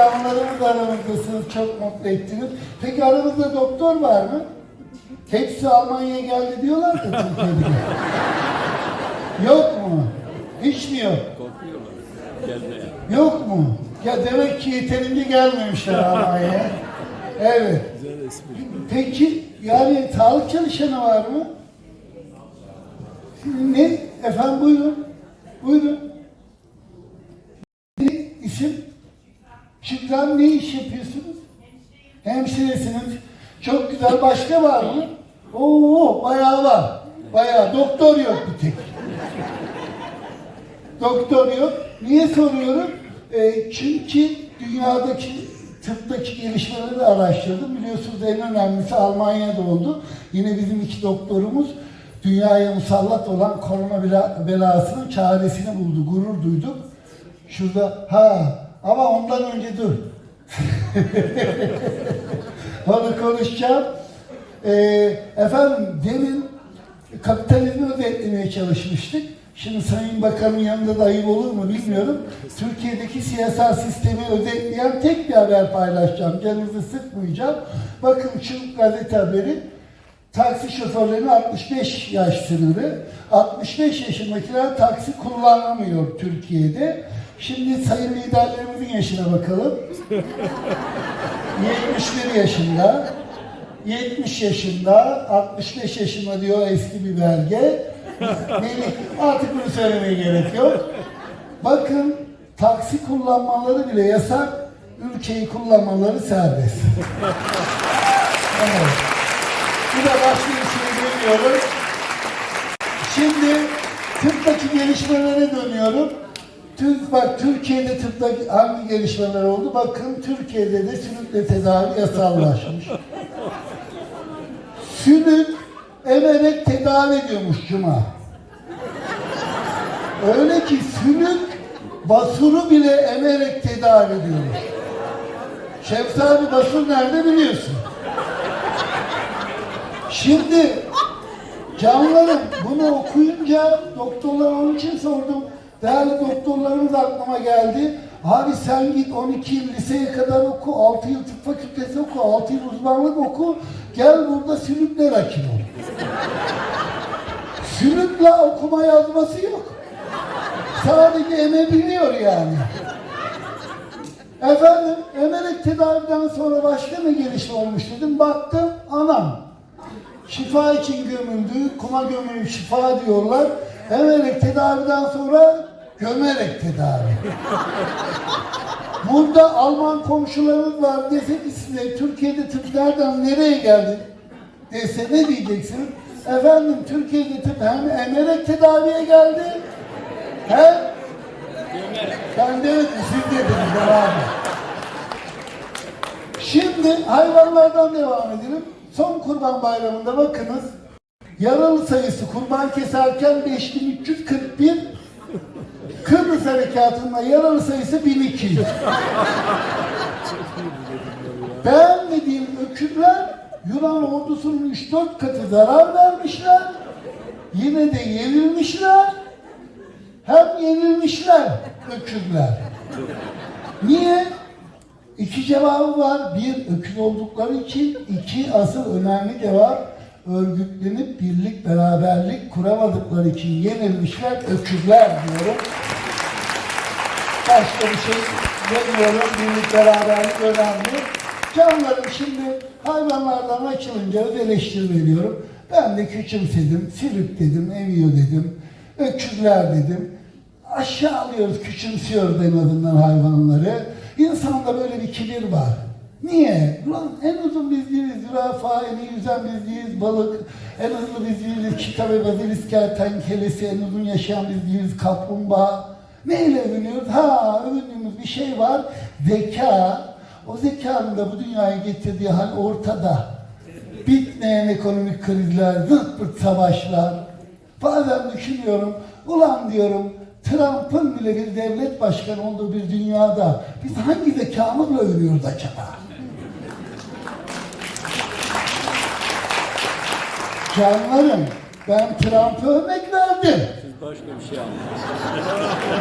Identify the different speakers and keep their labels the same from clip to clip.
Speaker 1: doktorlarımız aramızdasınız. Çok mutlu ettiniz. Peki aramızda doktor var mı? Hepsi Almanya'ya geldi diyorlar da Türkiye'de. yok mu? Hiç mi yok?
Speaker 2: Korkuyorlar gelmeye.
Speaker 1: Yok mu? Ya demek ki yeterince gelmemişler Almanya'ya. Evet.
Speaker 2: Güzel espri.
Speaker 1: Peki yani sağlık çalışanı var mı? Ne? Efendim buyurun. Buyurun. Ne isim? Şükran ne iş yapıyorsunuz? Hemşiresiniz. Çok güzel. Başka var mı? Oo bayağı var. Bayağı. Doktor yok bir tek. Doktor yok. Niye soruyorum? Ee, çünkü dünyadaki tıptaki gelişmeleri araştırdım. Biliyorsunuz en önemlisi Almanya'da oldu. Yine bizim iki doktorumuz dünyaya musallat olan korona bela- belasının çaresini buldu. Gurur duyduk. Şurada ha ama ondan önce dur. Onu konuşacağım. Ee, efendim demin kapitalizmi özetlemeye çalışmıştık. Şimdi Sayın Bakan'ın yanında da ayıp olur mu bilmiyorum. Türkiye'deki siyasal sistemi özetleyen tek bir haber paylaşacağım. Canınızı sıkmayacağım. Bakın şu gazete haberi. Taksi şoförlerinin 65 yaş sınırı. 65 yaşındakiler taksi kullanamıyor Türkiye'de. Şimdi sayın liderlerimizin yaşına bakalım. 71 yaşında, 70 yaşında, 65 yaşında diyor eski bir belge. Melih, artık bunu söylemeye gerek yok. Bakın taksi kullanmaları bile yasak, ülkeyi kullanmaları serbest. Evet. Bir de başka bir şey demiyorum. Şimdi tıptaki gelişmelere dönüyorum. Türk, bak Türkiye'de tıpta hangi gelişmeler oldu? Bakın Türkiye'de de sülükle tedavi yasallaşmış. Sülük emerek tedavi ediyormuş Cuma. Öyle ki sülük basuru bile emerek tedavi ediyormuş. Şemsi abi basur nerede biliyorsun. Şimdi canlarım bunu okuyunca doktorlar onun için sordum. Değerli doktorlarımız aklıma geldi. Abi sen git 12 yıl liseye kadar oku, 6 yıl tıp fakültesi oku, 6 yıl uzmanlık oku. Gel burada sülükle rakip ol. Sülükle okuma yazması yok. Sadece emebiliyor yani. Efendim emerek tedaviden sonra başka ne gelişme olmuş dedim. Baktım anam. Şifa için gömüldü, kuma gömülü şifa diyorlar. Emerek tedaviden sonra gömerek tedavi. Burada Alman komşularımız var dese ki size Türkiye'de tıp nereden nereye geldi dese ne diyeceksiniz? Efendim Türkiye'de tıp hem emerek tedaviye geldi hem ben demedim siz dediniz beraber. Şimdi hayvanlardan devam edelim. Son kurban bayramında bakınız. Yaralı sayısı kurban keserken 5341 Kıbrıs Harekatı'nda yaralı sayısı 1200. Beğenmediğim öküzler Yunan ordusunun 3-4 katı zarar vermişler. Yine de yenilmişler. Hem yenilmişler öküzler. Niye? İki cevabı var. Bir, öküz oldukları için. iki asıl önemli cevap örgütlenip birlik, beraberlik kuramadıkları için yenilmişler öküzler diyorum. Başka bir şey demiyorum. Birlik, beraberlik önemli. Canlarım şimdi hayvanlardan açılınca eleştiri veriyorum. Ben de küçümsedim, sülük dedim, emiyor dedim, öküzler dedim. Aşağılıyoruz, küçümsüyoruz en azından hayvanları. İnsanda böyle bir kibir var. Niye? Ulan en uzun biz değiliz, zürafa, en iyi yüzen biz değiliz, balık, en hızlı biz değiliz, çita ve bazilisk kertenkelesi, en uzun yaşayan biz değiliz, kaplumbağa. Neyle övünüyoruz? Ha, övündüğümüz bir şey var, zeka. O zekanın da bu dünyaya getirdiği hal ortada. Bitmeyen ekonomik krizler, zırt pırt savaşlar. Bazen düşünüyorum, ulan diyorum, Trump'ın bile bir devlet başkanı olduğu bir dünyada biz hangi zekamızla övünüyoruz acaba? Canlarım, ben Trump'a örnek verdim.
Speaker 2: Siz başka bir şey anladınız.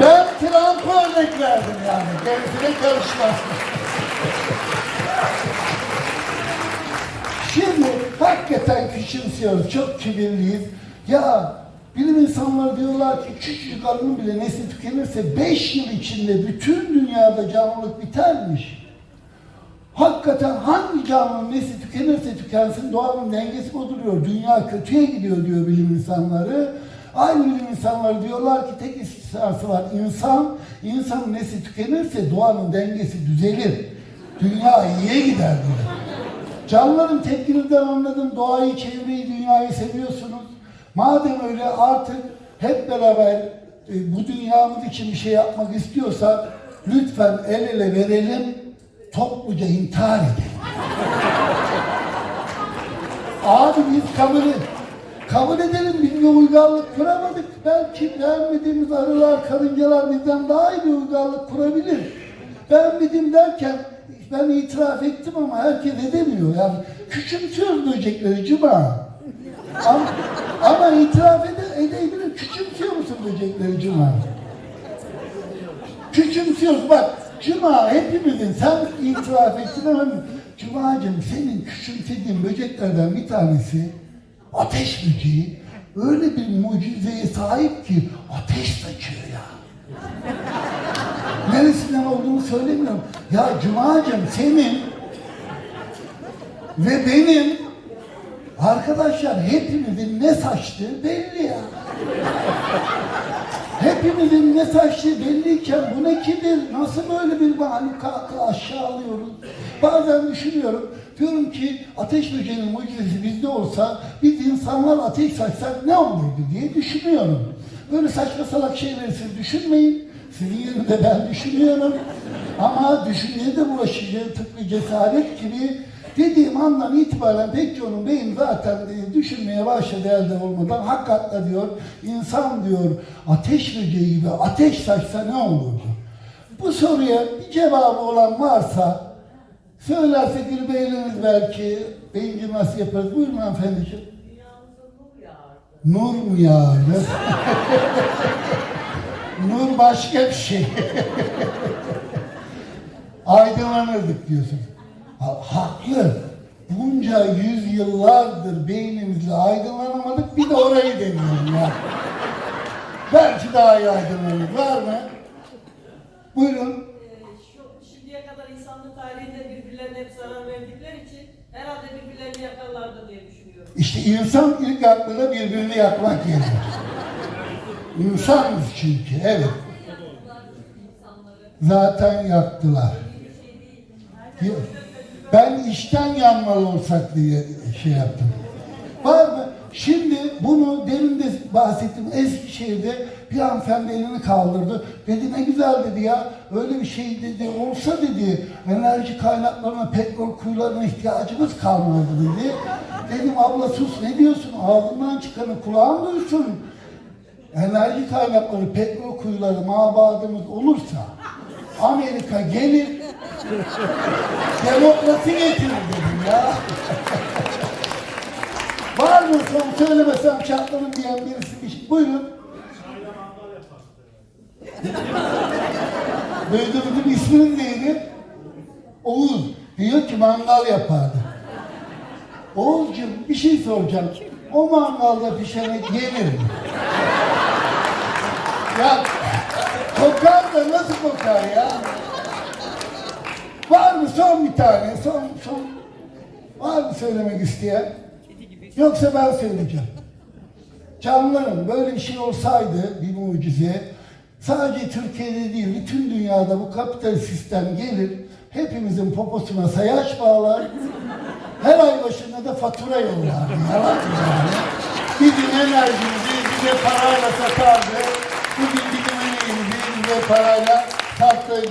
Speaker 1: Ben Trump'a örnek verdim yani. Kendisine karışmaz. Şimdi hakikaten küçümsüyoruz, çok kibirliyiz. Ya bilim insanları diyorlar ki küçücük arının bile nesli tükenirse 5 yıl içinde bütün dünyada canlılık bitermiş. Hakikaten hangi canlının nesli tükenirse tükensin doğanın dengesi bozuluyor. Dünya kötüye gidiyor diyor bilim insanları. Aynı bilim insanları diyorlar ki tek istisnası var. İnsan, insanın nesli tükenirse doğanın dengesi düzelir. Dünya iyiye gider diyor. Canlıların tepkinizden anladım. Doğayı, çevreyi, dünyayı seviyorsunuz. Madem öyle artık hep beraber e, bu dünyamız için bir şey yapmak istiyorsak lütfen el ele verelim, topluca intihar edelim. Abi biz kabul et. Kabul edelim biz bir uygarlık kuramadık. Belki beğenmediğimiz arılar, karıncalar bizden daha iyi bir uygarlık kurabilir. Beğenmedim derken ben itiraf ettim ama herkes edemiyor. Yani küçümsüyoruz böcekleri Cuma. Ama, ama itiraf ede, edebilir. Küçümsüyor musun böcekleri Cuma? Küçümsüyoruz bak. Cuma hepimizin sen itiraf ettin ama Cuma'cığım senin küçümsediğin böceklerden bir tanesi ateş böceği öyle bir mucizeye sahip ki ateş saçıyor ya. Neresinden olduğunu söylemiyorum. Ya Cuma'cığım senin ve benim arkadaşlar hepimizin ne saçtığı belli ya. Hepimizin saçtığı belliyken bu ne kibir? Nasıl böyle bir mahlukatı aşağılıyoruz? Bazen düşünüyorum. Diyorum ki ateş böceğinin mucizesi bizde olsa biz insanlar ateş saçsak ne olurdu diye düşünüyorum. Böyle saçma salak şeyleri siz düşünmeyin. Sizin yerinde ben düşünüyorum. Ama düşünmeye de bulaşıcı tıpkı cesaret gibi dediğim andan itibaren pek çoğunun beyin zaten düşünmeye başladı elde olmadan hakikaten diyor insan diyor ateş böceği gibi ateş saçsa ne olurdu? Bu soruya bir cevabı olan varsa söylerse bir beğeniriz belki beyin nasıl yaparız? Buyurun hanımefendiciğim. Nur mu yağardı? Nur başka bir şey. Aydınlanırdık diyorsun. Ha- haklı. Bunca yüzyıllardır beynimizle aydınlanamadık. Bir de orayı deniyorum ya. Belki daha iyi aydınlanır. Var mı? Buyurun.
Speaker 3: Ee, şu şimdiye kadar insanlık tarihinde birbirlerine hep zarar verdikleri için herhalde birbirlerini yakarlardı diye düşünüyorum.
Speaker 1: İşte insan ilk aklına birbirini yakmak gelir. İnsanız çünkü, evet. Zaten yaktılar. Yok. Ben işten yanmalı olsak diye şey yaptım. Var mı? Şimdi bunu demin de bahsettim. Eskişehir'de bir hanımefendi elini kaldırdı. Dedi ne güzel dedi ya. Öyle bir şey dedi. Olsa dedi enerji kaynaklarına, petrol kuyularına ihtiyacımız kalmadı dedi. Dedim abla sus ne diyorsun? Ağzından çıkanı kulağın duysun. Enerji kaynakları, petrol kuyuları mabadımız olursa Amerika gelir demokrasi getirir dedim ya. Var mı son söylemesem çatlarım diyen birisi bir şey. Buyurun. Duydum isminiz neydi? Oğuz. Diyor ki mangal yapardı. Oğuzcuğum bir şey soracağım. O mangalda pişen et yenir mi? ya kokar da nasıl kokar ya? Var mı son bir tane? Son, son. Var mı söylemek isteyen? Yoksa ben söyleyeceğim. Canlarım böyle bir şey olsaydı bir mucize sadece Türkiye'de değil bütün dünyada bu kapitalist sistem gelir hepimizin poposuna sayaç bağlar her ay başında da fatura yollardı. Yalan yani. Bizim enerjimizi bize parayla satardı. Bugün bizim emeğimizi bize parayla sattı.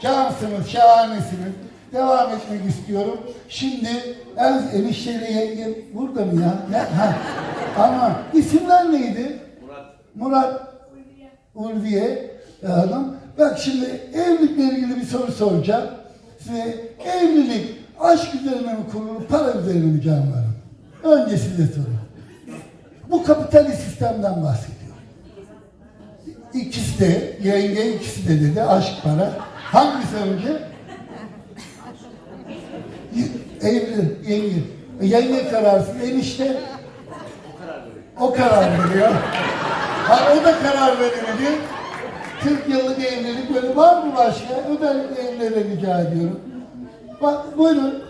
Speaker 1: Cansınız, şahanesiniz. Devam etmek istiyorum. Şimdi en enişteyle yengem burada mı ya? Ne? Ha. Ama isimler neydi? Murat. Murat. Ulviye Hanım. Bak şimdi evlilikle ilgili bir soru soracağım. Size evlilik aşk üzerine mi kurulur, para üzerine mi canlarım? Önce size sorayım. Bu kapitalist sistemden bahsediyor. İkisi de, yenge ikisi de dedi aşk para. Hangisi önce? Evli, yenge. Yenge kararsın, enişte. O karar veriyor. Ha, o da karar veremedi. 40 yıllık evlilik böyle var mı başka? Özellikle evlere rica ediyorum. Bak buyurun.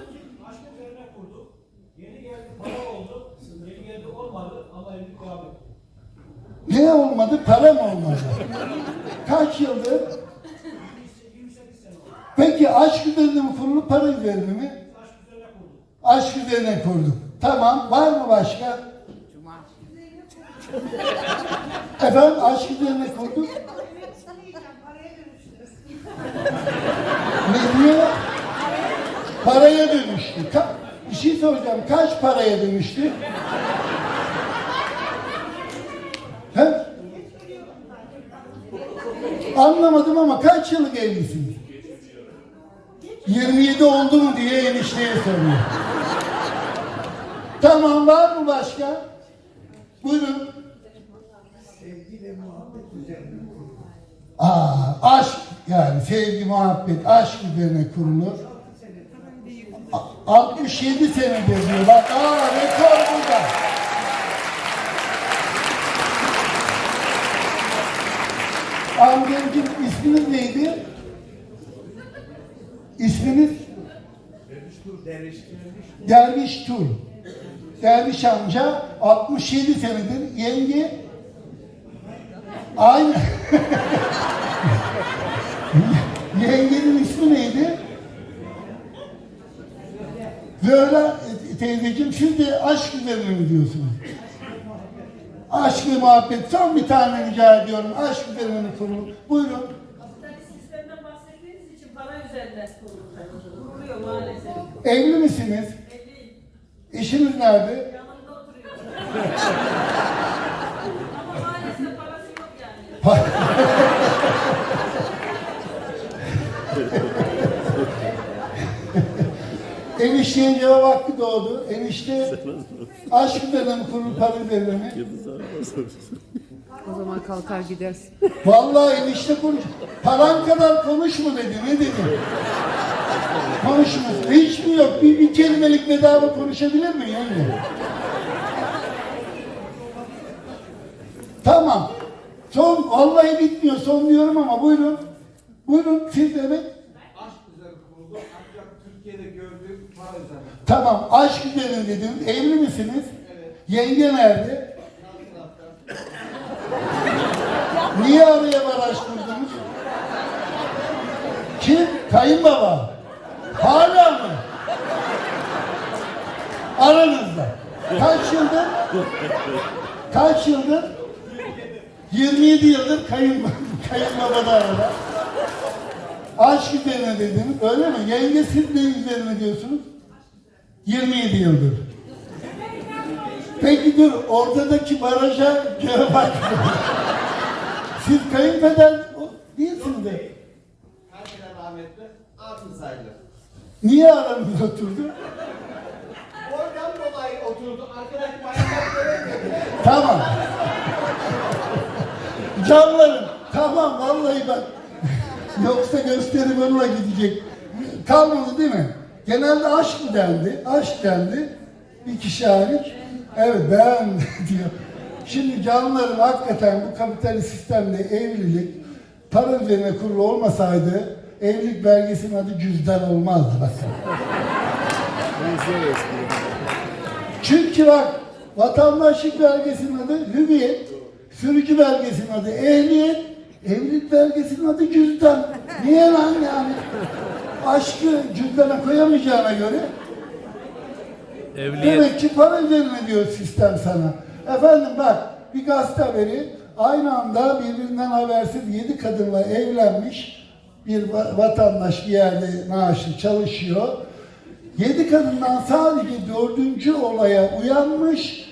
Speaker 4: Başka üzerine kurduk. Yeni geldi para oldu. Yeni geldi olmadı ama evlilik devam etti.
Speaker 1: Ne olmadı? Para mı olmadı? Kaç yıldır?
Speaker 4: 28 sene oldu.
Speaker 1: Peki aşk üzerine mi kurulu, para üzerine mi?
Speaker 4: Aşk üzerine kurduk.
Speaker 1: Tamam. Var mı başka? Efendim aşk üzerine kurduk. Ne diyor? Paraya dönüştü. Ka- bir şey soracağım. Kaç paraya dönüştü? He? Anlamadım ama kaç yıllık evlisiniz? 27 oldu mu diye enişteye soruyor. Tamam var mı başka? Buyurun. Aa, aşk yani sevgi, muhabbet, aşk üzerine kurulur. A- 67 senedir diyor. Bak aa rekor burada. Amcacığım isminiz neydi? İsminiz? Derviş Tur. Derviş amca 67 senedir yenge aynı yengenin ismi neydi? Böyle teyzeciğim siz de aşk üzerine mi diyorsunuz? Aşk ve muhabbet son bir tane rica ediyorum. Aşk üzerine kurulu. Buyurun.
Speaker 3: Kapitalist sistemden bahsettiğiniz için para üzerinden kuruluyor. Kuruluyor maalesef.
Speaker 1: Evli misiniz?
Speaker 3: Evliyim.
Speaker 1: Eşiniz nerede?
Speaker 3: Yanımda oturuyor. Ama maalesef parası yok yani.
Speaker 1: Enişteye cevap hakkı doğdu. Enişte aşk mi kurulu para üzerine mi?
Speaker 5: O zaman kalkar gidersin.
Speaker 1: Vallahi enişte konuş. Paran kadar konuşma dedi. Ne dedi? Konuşma. Hiç mi yok? Bir, bir kelimelik bedava konuşabilir mi yani? Tamam. Son, vallahi bitmiyor. Son diyorum ama buyurun. Buyurun siz evet.
Speaker 6: aşk üzerine kuruldu ancak Türkiye'de gördüğüm para üzerine.
Speaker 1: Tamam. Aşk üzerine dedim. Evli misiniz?
Speaker 6: Evet.
Speaker 1: Yenge nerede? Niye araya baraj kurdunuz? Kim? Kayınbaba. Hala mı? Aranızda. Kaç yıldır? Kaç yıldır? 27 yıldır kayın, kayınbaba da arada. Aşk üzerine dediniz, öyle mi? Yenge siz ne üzerine diyorsunuz? 27 yıldır. Peki dur, ortadaki baraja göre bak. Siz kayınpeder değilsiniz de.
Speaker 6: Herkese rahmetli abim sayılır.
Speaker 1: Niye aranızda oturdu?
Speaker 6: Oradan dolayı oturdu. Arkadaki bayanlar göremiyor.
Speaker 1: Tamam. Canlarım, tamam vallahi bak. Yoksa gösteri onunla gidecek. Kalmadı değil mi? Genelde aşk mı dendi? Aşk dendi. Bir kişi hariç. Evet ben diyor. Şimdi canlarım hakikaten bu kapitalist sistemde evlilik para üzerine kurulu olmasaydı evlilik belgesinin adı cüzdan olmazdı bakın. Çünkü bak vatandaşlık belgesinin adı hüviyet, sürücü belgesinin adı ehliyet, evlilik belgesinin adı cüzdan. Niye lan yani? Aşkı cüzdana koyamayacağına göre
Speaker 2: Evliyet.
Speaker 1: demek ki para üzerine diyor sistem sana. Efendim bak bir gazete haberi aynı anda birbirinden habersiz yedi kadınla evlenmiş bir va- vatandaş bir yerde maaşlı çalışıyor. Yedi kadından sadece dördüncü olaya uyanmış.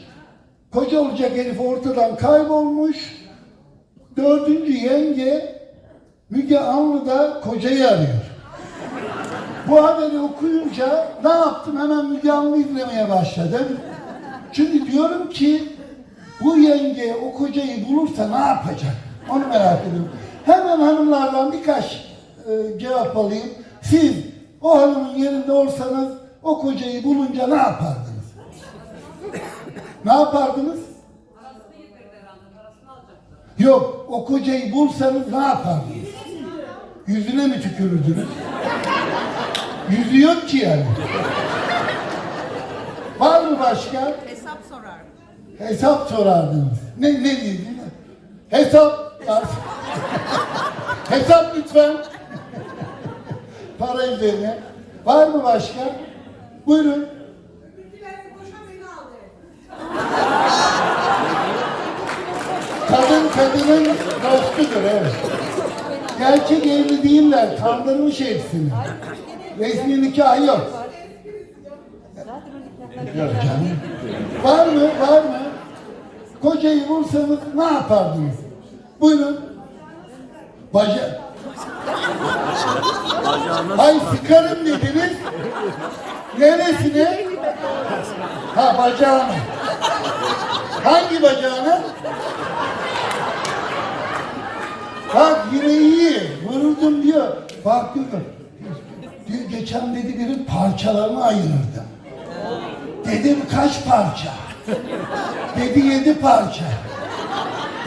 Speaker 1: Koca olacak herif ortadan kaybolmuş. Dördüncü yenge Müge Anlı'da kocayı arıyor. Bu haberi okuyunca ne yaptım? Hemen Müge Anlı izlemeye başladım. Çünkü diyorum ki bu yenge o kocayı bulursa ne yapacak? Onu merak ediyorum. Hemen hanımlardan birkaç e, cevap alayım. Siz o hanımın yerinde olsanız o kocayı bulunca ne yapardınız? ne yapardınız? Yok, o kocayı bulsanız ne yapardınız? Yüzüne mi tükürürdünüz? Yüzü yok ki yani. Var mı başka?
Speaker 7: Hesap sorar.
Speaker 1: Hesap sorardınız. Ne ne diyeyim? Hesap. Hesap lütfen. Para üzerine. Var mı başka? Buyurun. Kadın kadının dostudur evet. Gerçek evli değiller. Kandırmış hepsini. Resmi nikah yok. Yok canım. Var mı? Var mı? Kocayı vursanız ne yapardınız? Buyurun. Baca... Ay sıkarım dediniz. Neresine? Ha bacağına. Hangi bacağına? Bak yine iyi. Vuruldum diyor. Bak diyor. Geçen dedi biri parçalarını ayırırdım. Dedim kaç parça? Dedi yedi parça.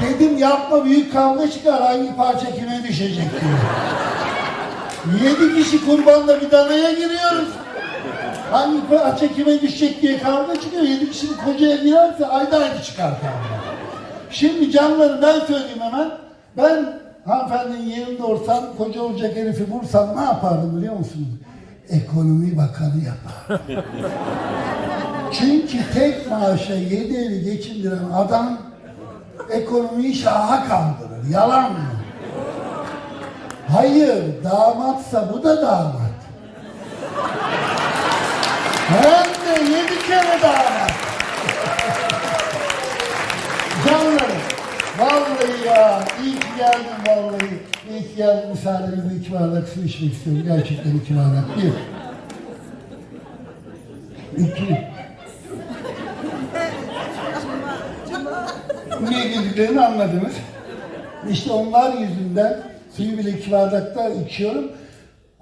Speaker 1: Dedim yapma büyük kavga çıkar hangi parça kime düşecek diyor. Yedi kişi kurbanla bir danaya giriyoruz. Hangi parça kime düşecek diye kavga çıkıyor. Yedi kişi kocaya girerse ayda ayda çıkar kavga. Şimdi canlarım ben söyleyeyim hemen. Ben hanımefendinin yerinde olsam koca olacak herifi vursam ne yapardım biliyor musunuz? Ekonomi bakanı yapar. Çünkü tek maaşa yedi evi geçindiren adam ekonomiyi şaha kaldırır. Yalan mı? Hayır, damatsa bu da damat. Hem de yedi kere damat. Canlarım, vallahi ya, geldin vallahi. İyi ki geldin, müsaadenizle iki bardak su içmek istiyorum. Gerçekten iki bardak. Bir. İki. Niye güldüklerini anladınız. İşte onlar yüzünden suyu bile iki bardakta içiyorum.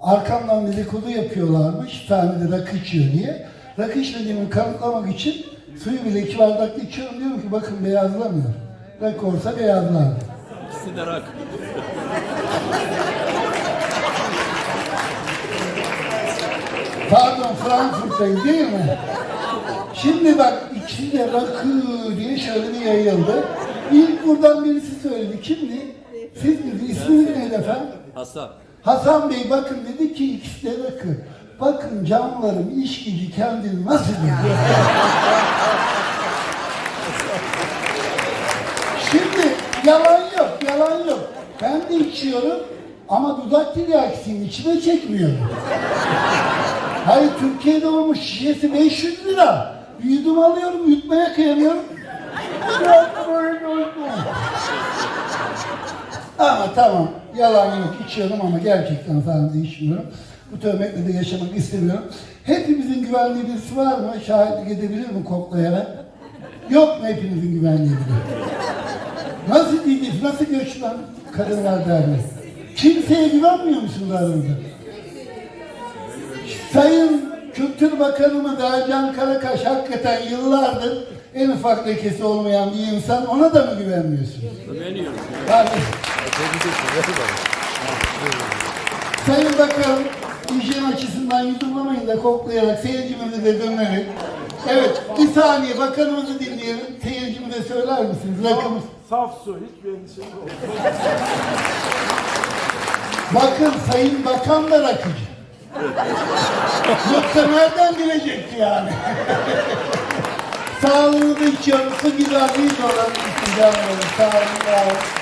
Speaker 1: Arkamdan dedikodu yapıyorlarmış. Sahnede rakı içiyor diye. Rakı içmediğimi kanıtlamak için suyu bile iki bardakta içiyorum. Diyorum ki bakın beyazlamıyor. Rakı olsa beyazlardı.
Speaker 2: İkisi de rak.
Speaker 1: Pardon Frankfurt'tayız değil mi? Şimdi bak ikisi de rakı diye şöyle bir yayıldı. İlk buradan birisi söyledi. Kimdi? Siz mi? İsminiz neydi efendim?
Speaker 2: Hasan.
Speaker 1: Hasan Bey bakın dedi ki ikisi de rakı. Bakın canlarım iş gücü kendini nasıl biliyor? Şimdi yalan yalan yok. Ben de içiyorum ama dudak tiryakisiyim, içime çekmiyorum. Hayır Türkiye'de olmuş şişesi 500 lira. Yudum alıyorum, yutmaya kıyamıyorum. Ama tamam, yalan yok, içiyorum ama gerçekten da içmiyorum. Bu töhmetle de yaşamak istemiyorum. Hepimizin güvenliği birisi var mı? Şahitlik edebilir mi koklayarak? Yok mu hepimizin güvenliği biri? Nasıl diyeceğiz, nasıl göçmen kadınlar derneği? Kimseye güvenmiyor musunuz aranızda? Sayın Kültür Bakanımız Ercan Karakaş hakikaten yıllardır en ufak lekesi olmayan bir insan. Ona da mı güvenmiyorsunuz?
Speaker 2: Güveniyorum.
Speaker 1: Kardeşim. Sayın Bakanım, hijyen açısından yudumlamayın da koklayarak seyircimize de dönerek. Evet, bir saniye bakanımızı dinleyelim. Seyircimize söyler misiniz? Rakımız.
Speaker 6: Saf su, hiçbir endişeniz olmasın.
Speaker 1: Bakın Sayın Bakan da rakıcı. Yoksa nereden bilecekti yani? Sağlığınızı içiyorum, su güzel değil olan için canlarım. Sağ olun.